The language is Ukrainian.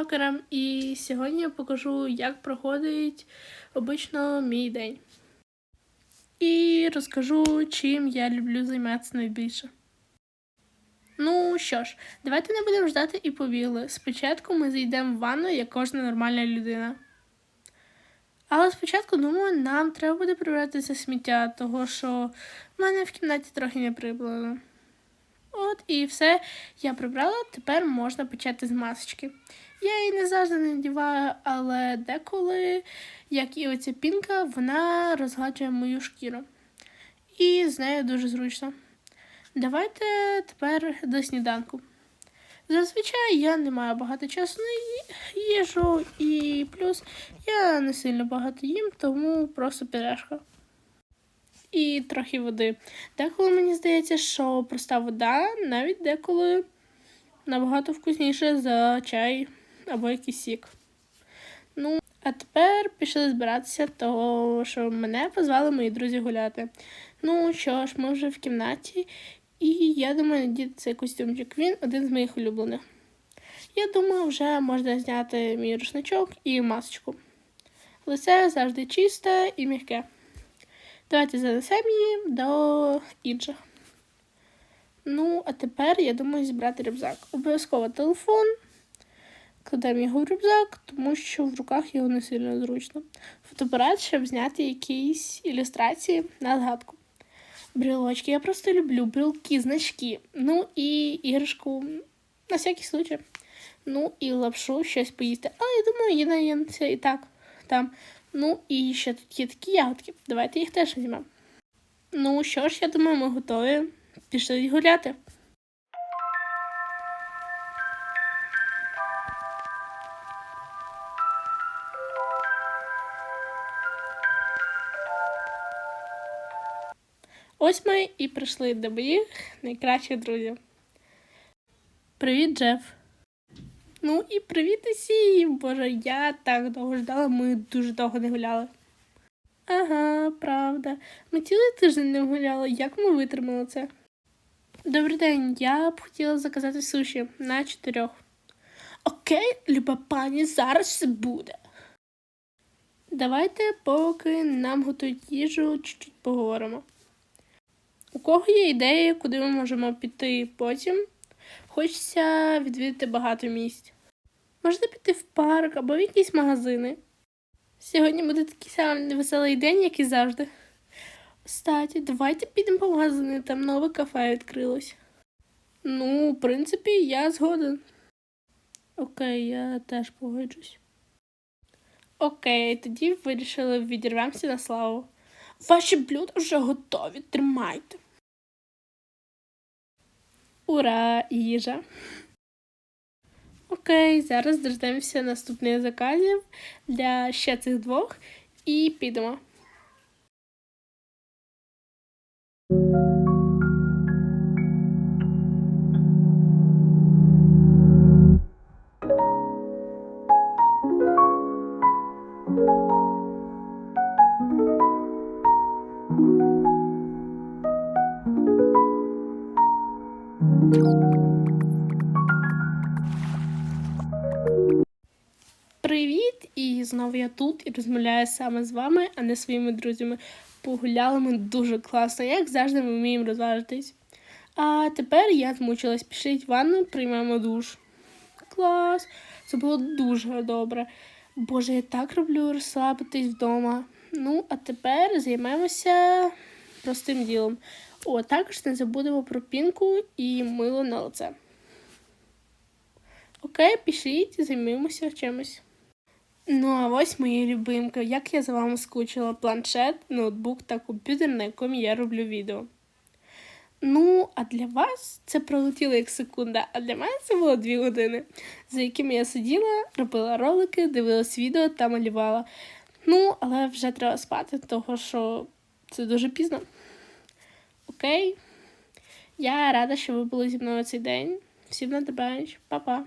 тіктокерам, і сьогодні я покажу, як проходить обично мій день. І розкажу, чим я люблю займатися найбільше. Ну що ж, давайте не будемо ждати і побігли. Спочатку ми зайдемо в ванну, як кожна нормальна людина. Але спочатку, думаю, нам треба буде прибрати це сміття, того що в мене в кімнаті трохи не прибрано. От і все я прибрала, тепер можна почати з масочки. Я її не завжди надіваю, але деколи, як і оця пінка, вона розгладжує мою шкіру. І з нею дуже зручно. Давайте тепер до сніданку. Зазвичай я не маю багато часу на їжу, і плюс я не сильно багато їм, тому просто пірашка. І трохи води. Деколи мені здається, що проста вода навіть деколи набагато вкусніша за чай або якийсь сік. Ну, а тепер пішли збиратися, того що мене позвали мої друзі гуляти. Ну що ж, ми вже в кімнаті, і я думаю, надіти цей костюмчик. Він один з моїх улюблених. Я думаю, вже можна зняти мій рушничок і масочку. Лице завжди чисте і м'яке. Давайте занесемо її до інших. Ну, а тепер я думаю зібрати рюкзак. Обов'язково телефон. Кладемо його в рюкзак, тому що в руках його не сильно зручно. Фотоапарат, щоб зняти якісь ілюстрації на згадку. Брілочки. Я просто люблю брілки, значки. Ну і іграшку на всякий случай. Ну і лапшу щось поїсти. Але я думаю, її наємся і так там. Ну і ще тут є такі ягодки. Давайте їх теж візьмемо. Ну що ж, я думаю, ми готові. Пішли гуляти. Ось ми і прийшли до моїх найкращих друзів. Привіт, Джеф. Ну і привіт усім! Боже, я так довго ждала, ми дуже довго не гуляли. Ага, правда. Ми цілий тиждень не гуляли. Як ми витримали це? Добрий день, я б хотіла заказати суші на чотирьох. Окей, люба пані, зараз все буде. Давайте, поки нам готують їжу, чуть-чуть поговоримо. У кого є ідеї, куди ми можемо піти потім? Хочеться відвідати багато місць. Можна піти в парк або в якісь магазини. Сьогодні буде такий самий веселий день, як і завжди. Кстати, давайте підемо по магазини, там нове кафе відкрилось. Ну, в принципі, я згоден. Окей, я теж погоджусь. Окей, тоді вирішили відірвемося на славу. Ваші блюда вже готові, тримайте. Ура, їжа! Окей, зараз дождемося наступних заказів для ще цих двох і підемо. Привіт! І знову я тут і розмовляю саме з вами, а не своїми друзями. Погуляли ми дуже класно, як завжди, ми вміємо розважитись. А тепер я змучилась. Пішліть в ванну, приймемо душ. Клас! Це було дуже добре. Боже, я так роблю розслабитись вдома. Ну, а тепер займемося простим ділом. О, також не забудемо про пінку і мило на лице. Окей, пішліть, займемося чимось. Ну, а ось мої любимки. Як я за вами скучила планшет, ноутбук та комп'ютер, на якому я роблю відео. Ну, а для вас це пролетіло як секунда, а для мене це було дві години, за якими я сиділа, робила ролики, дивилась відео та малювала. Ну, але вже треба спати, того що це дуже пізно. Окей. Я рада, що ви були зі мною цей день. Всім на добраніч. Па-па.